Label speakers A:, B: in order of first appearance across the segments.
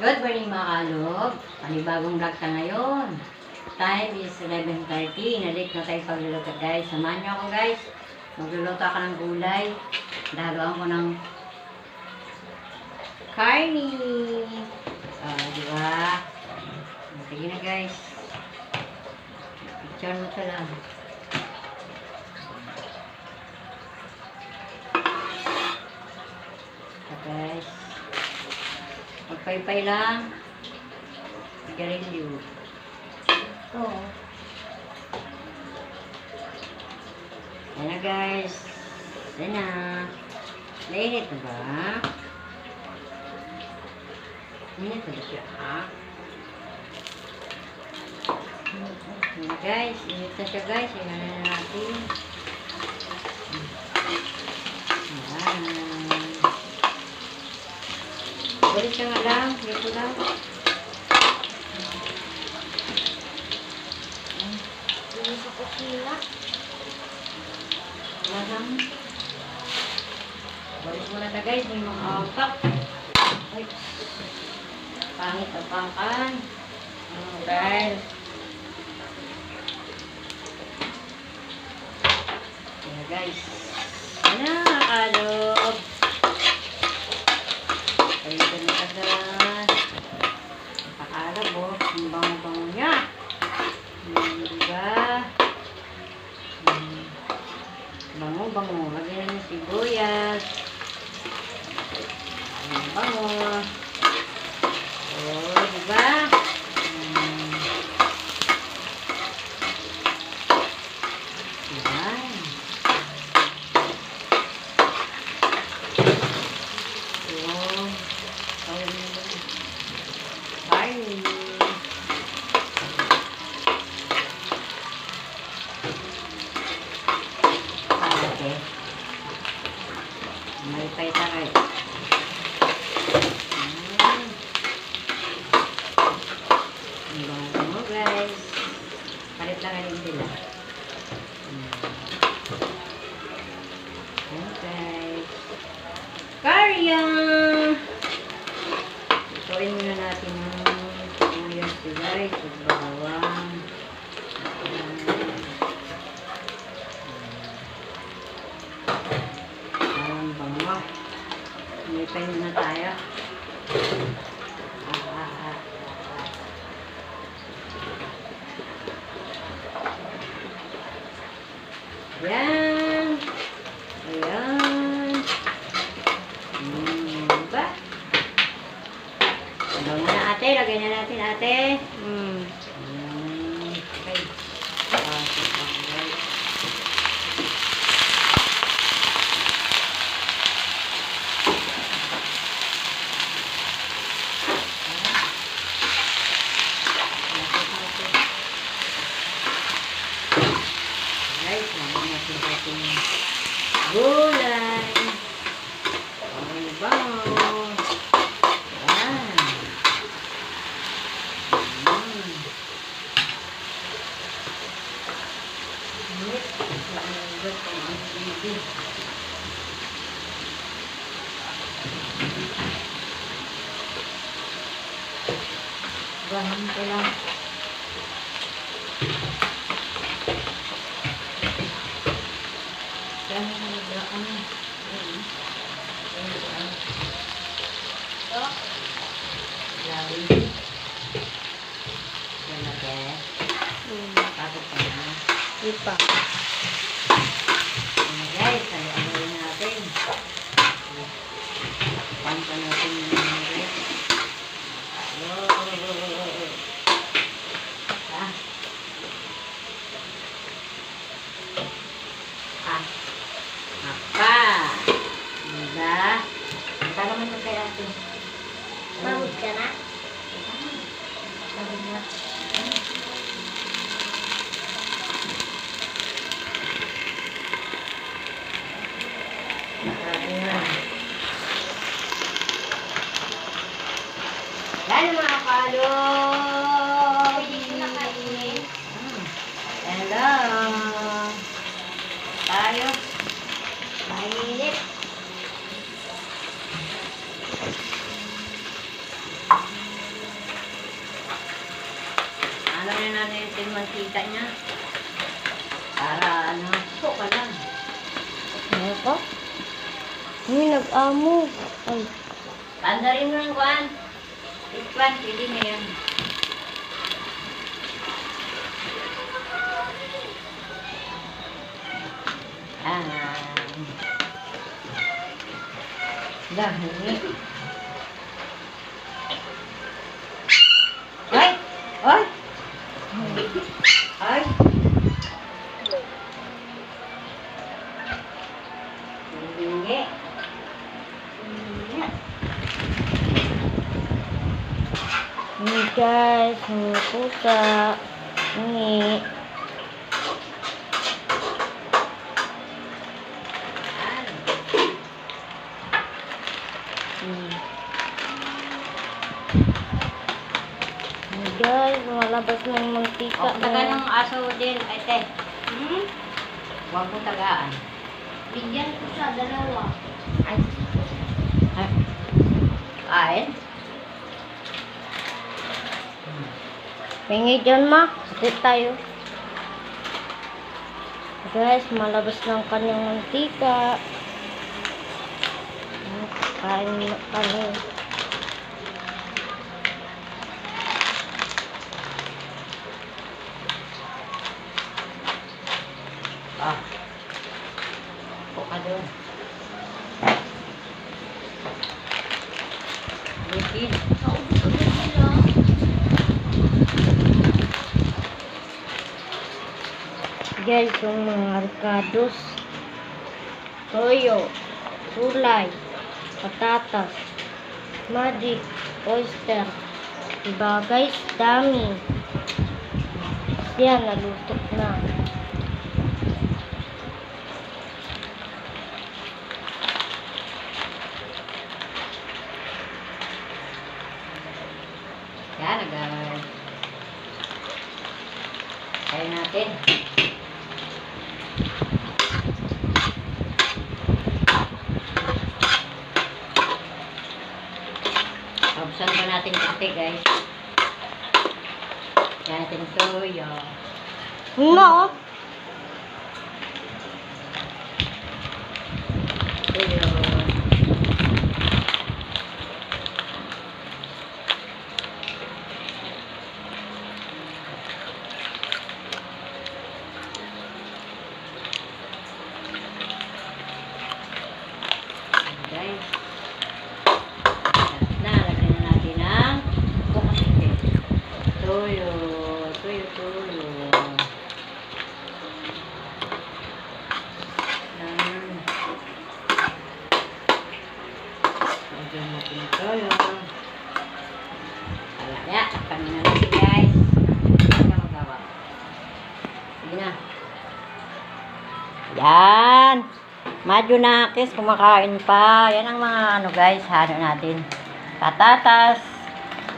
A: Good morning mga kalog. Panibagong vlog ka ngayon. Time is 11.30. Nalate na tayo pagluluto guys. Samahan niyo ako guys. Magluluto ako ng gulay. Dahaluan ko ng karni. Ah, di ba? Sige na guys. Picture mo ito lang. So guys. Magpaypay lang. Sigarilyo. Ito. Ayan na guys. Ayan na. Nainit na ba? Nainit na ba siya? Ayan na guys. Init na siya guys. Ayan na natin. Ayan. Balik ka nga lang. Dito lang.
B: Hindi sa kusina.
A: Wala lang. Balik mo na guys. May mga awtak. Ay. Pangit ang pangkan. Ano guys. Kaya guys. Ano nakalog. Kayo ka na agad. Napakalab oh. Ang bango-bango niya. Hmm, diba? Hmm. Bango, bango. Lagyan na ng sibuyas. Ang bango. Oh, di ba? Hmm. Diba? Oh, tawag mo ba? Bye. Ah, okay. May paita kayo. Mm. Ang bango mo, guys. Rin sila. Mm. Ayan, guys. Karya! Ituin muna natin yung sibuyas, guys. At bawang. Ayan. Parang bango. May pain na tayo. Ah, ah, ah, ah. Ayan. Ayan. Hmm, ba? Bango na na natin ate. Hmm. Ayan. Okay. Pasok ang guys. Guys, naman natin sa ating gulay. Ang bango. Ayan. Mm. Init. Ang ganda ang baby. Lang. Yan ang nagraan. Ayan. Ayan. Ito. Grabe. Yan na.
B: Hmm.
A: Tapos na.
B: Ipa.
A: Yan na, guys. Ano natin. Panta natin yung mga guys. Whoa. Ah. Ah. Apa. Diba? Ang naman ito kay ate.
B: Pagod ka na?
A: Sabi niya. Sabi niya. Yan mga kalo.
B: Pwede na kainin.
A: Hello. Tayo.
B: Mainit.
A: na natin yung mantika niya. Para ano, po ka lang.
B: Ano ko? Hindi, nag-amo. Ay,
A: Tanda rin mo ng kuhan. Ikwan, pili na yan. Ah. Dahil. Ay! Ay! Ay! Hindi.
B: hindi guys, hindi
A: taga ng aso din, ate. Hmm? Huwag mo tagaan.
B: Bigyan ko siya dalawa.
A: Ay. Ay. Kain?
B: Pingi dyan ma. Sit tayo. Guys, malabas ng kanyang mantika. Hmm, Kain na kami.
A: Ah. Upo ka doon. Liquid.
B: Guys, yung mga ricados. Toyo. Sulay. Patatas. Magic. Oyster. Diba guys? Dami. Yan, naluto na.
A: Yan, nag Kaya natin. Buksan pa natin kasi guys. Yan natin toyo.
B: No.
A: Yan. Madyo nakis, kumakain pa. Yan ang mga ano guys, halo natin. Patatas,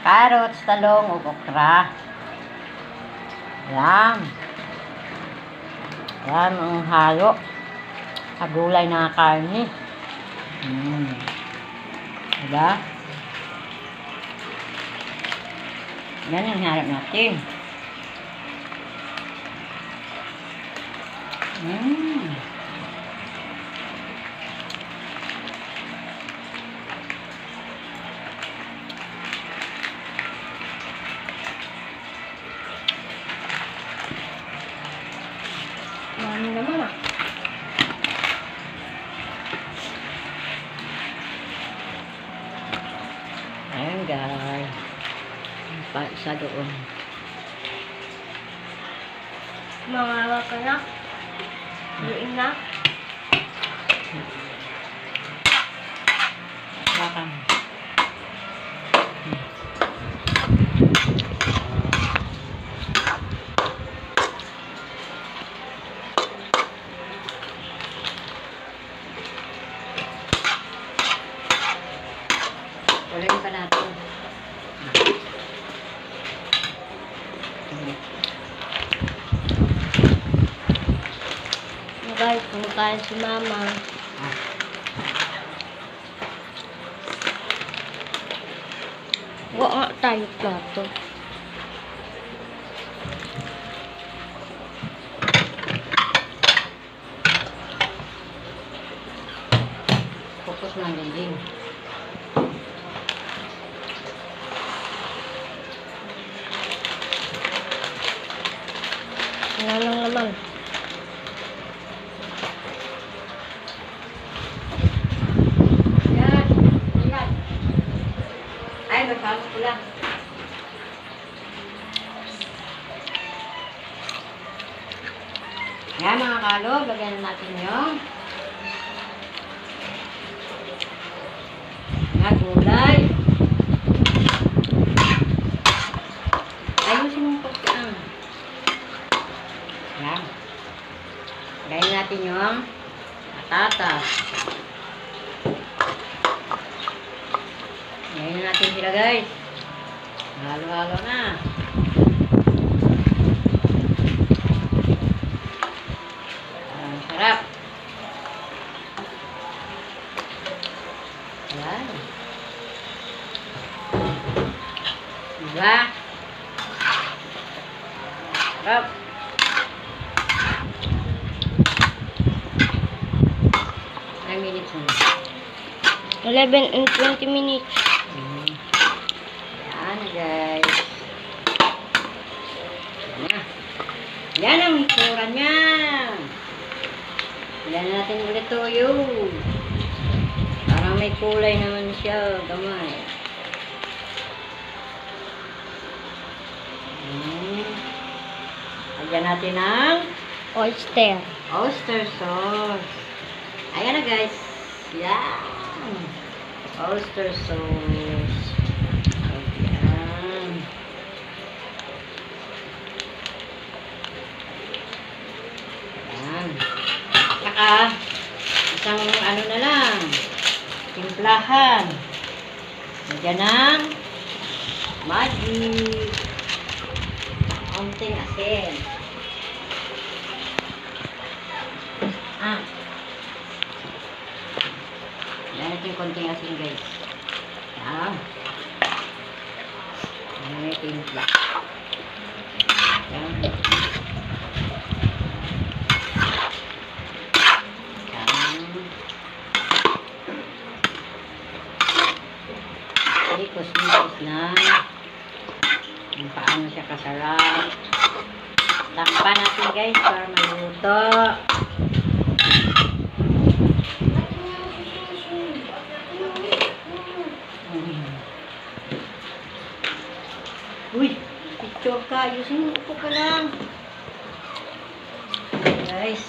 A: carrots, talong, o okra. Yan. Yan ang halo. Sa gulay na karne. Mm. Diba? Yan ang harap natin. Mm.
B: Dami naman ah.
A: Ayan guys. Pa isa doon.
B: Mangawa ka na. Luin na. Guys, kumakain si mama. Huwag nga tayo plato. naman.
A: Yan. Yan. Ay, magpapos ko lang. Yan mga kalog, lagyan na yung mga gulay. Ayusin mo po yan. Yan. Lagyan natin yung patatas. Ngayon natin sila guys. Halo-halo na. Ang sarap. Yan. Diba? Sarap. Nine minutes na.
B: 11 and 20 minutes.
A: Mm. Yan guys. Yan ang itsura niya. Yan natin ulit toyo. Parang may kulay naman siya. Gamay. Mm. Lagyan natin ng
B: Oyster.
A: oyster sauce. Ayan na guys. Yan. Oyster sauce. Ayan. Ayan. Saka, isang ano na lang. Timplahan. Lagyan ng magic. Kaunting asin. Ah. Natin yung konting asin guys. Yan. Yan yung timpla. Yan. Ikos-ikos na. Kung paano siya kasarap. Takpan natin guys para maluto. Ayusin mo upo ka lang. Guys.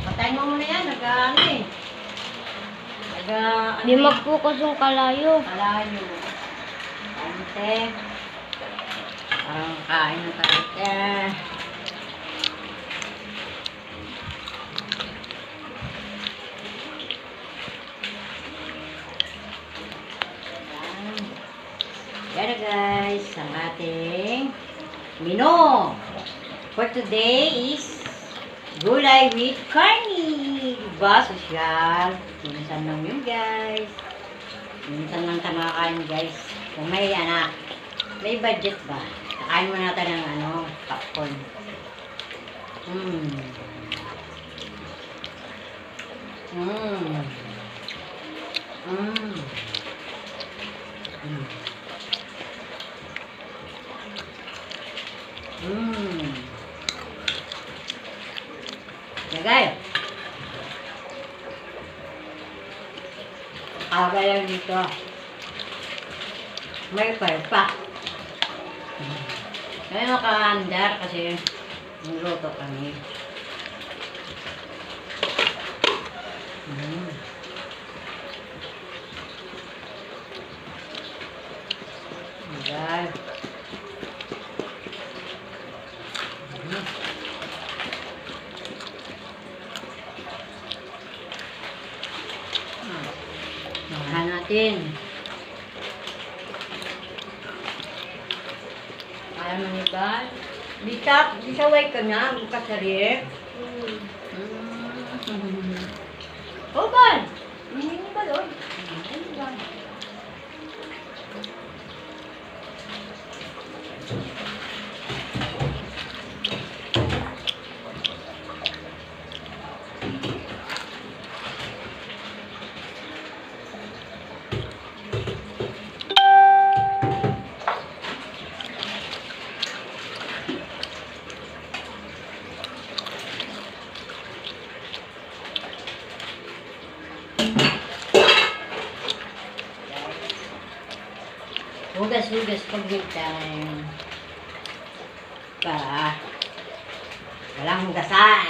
A: Patayin mo muna yan. Nag-ano eh. Nag, ano
B: Di
A: eh.
B: magpukas yung kalayo.
A: Malayo. Kante. Parang kain na tayo. Eh. Yan. Yan na guys, ang ating menu. For today is gulay with carne. Diba, sosyal? Minsan lang yun guys. Minsan lang tayo makakain guys. Kung may anak, may budget ba? Kakain mo natin ng ano, popcorn. Mmm. Mmm. Mmm. Mmm. Mmm. Lagay. Kagaya dito. May palpa. Kaya nakaandar kasi niluto kami. Mm. Ayan. Mm. Mahan natin. Kaya mo ni ba? Di ka, di saway ka na, di ka sarip. Mm. Oh, Ban! Hindi ba doon? Ano ba? Hugas-hugas pag break time. Pa. Walang hugasan.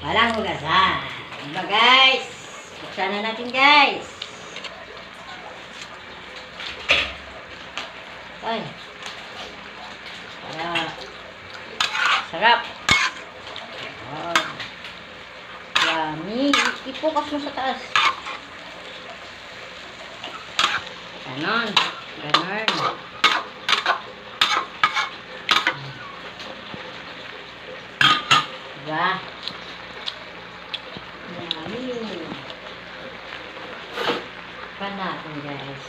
A: Walang hugasan. Diba guys? Buksan na natin guys. Ay. Para. Sarap. Oh. Yummy. Ipukas mo sa taas. Ganon. Ganon. Diba? Yummy. Pan natin guys.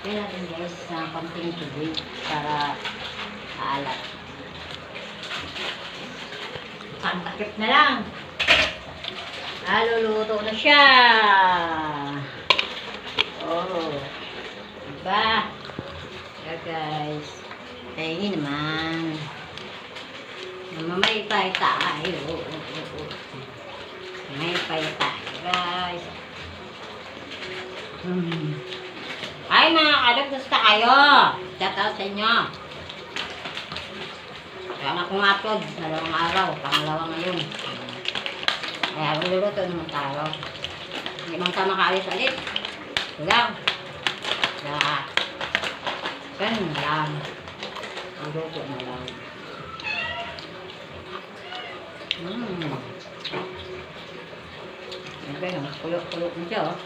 A: Kaya natin guys sa konting tubig para maalat. Ang takip na lang. Ah, luluto na siya. Oh. Diba? Yeah, guys. Kaya naman. Mamay pa tayo. Oh, oh, oh. May pa tayo, guys. Hmm. Ay, mga kalab, gusto kayo. Shout out sa inyo. Kaya na kong upload, dalawang araw, pangalawa ngayon. Kaya luluto naman tayo. Hindi man tayo makaalis ulit. Ito lang. Kaya, ganun lang. Ang luto na lang. Mmm. Okay, kulok-kulok mo siya, oh.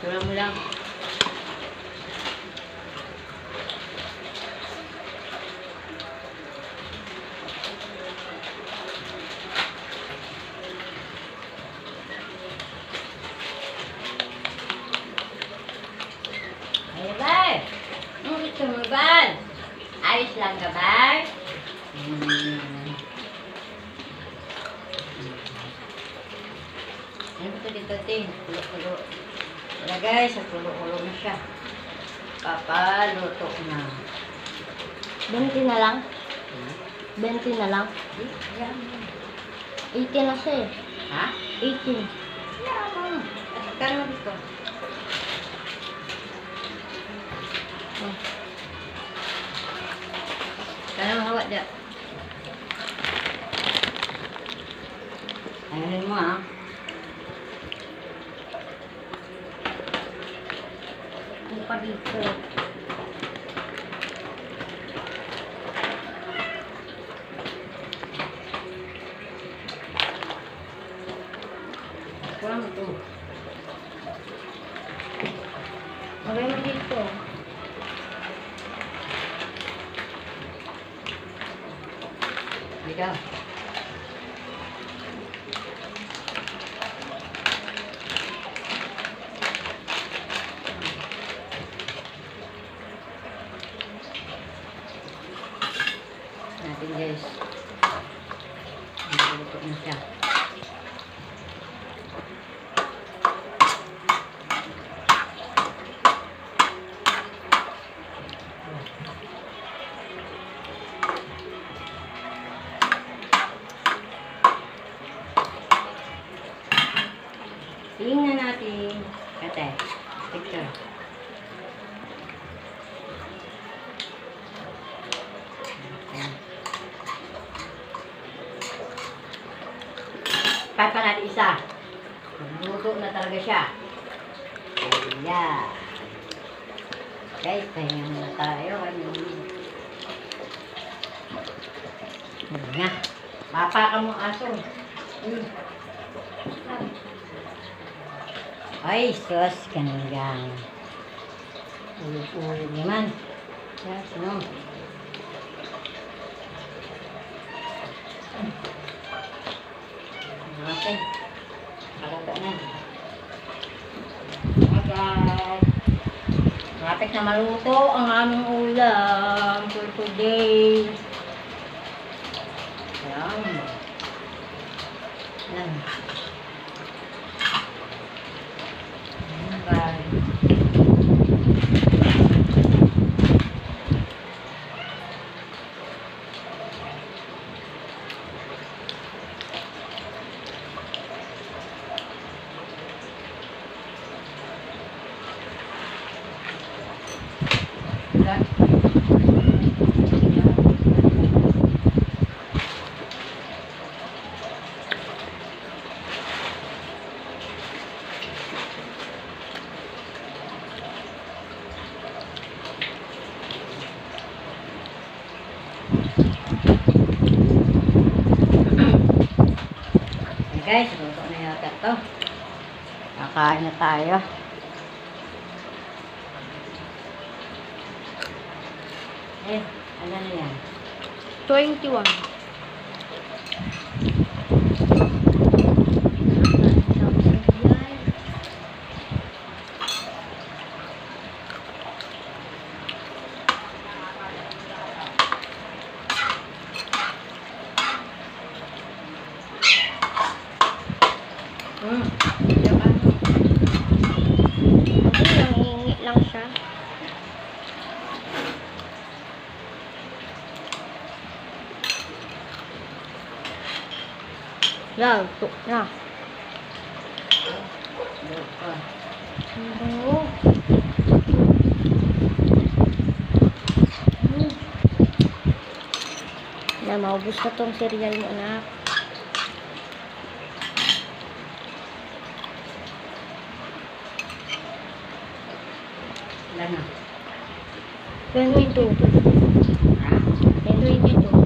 A: Tura mo lang.
B: 20 na lang.
A: Hmm?
B: 20 na lang.
A: Eh, yan.
B: 18 na siya eh.
A: Ha?
B: 18.
A: Yan mo. Kano mo dito? Kano mo hawak dyan? Ayun mo ah.
B: Ano pa dito?
A: Natin guys. Nagluto na siya. Ayan na. Papa ka mo aso. Ay, sus, kanilang. Ulo-ulo naman. Yes, no. Okay. Kalata na. Okay. Malapit na maluto ang aming ulam for today. tayo. Eh, ano na yan?
B: 21.
A: Luto
B: na. Ang. Na, maubos na tong cereal mo, anak.
A: Wala na.
B: 22. 22.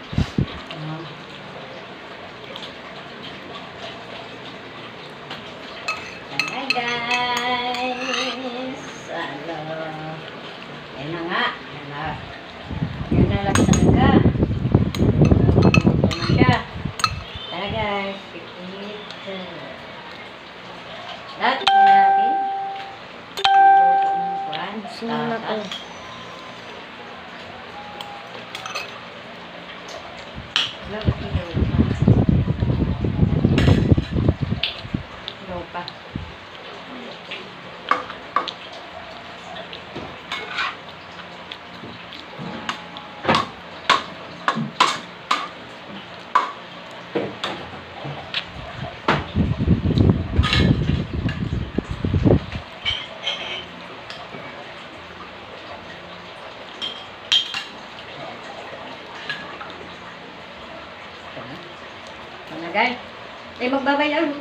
A: magbabayad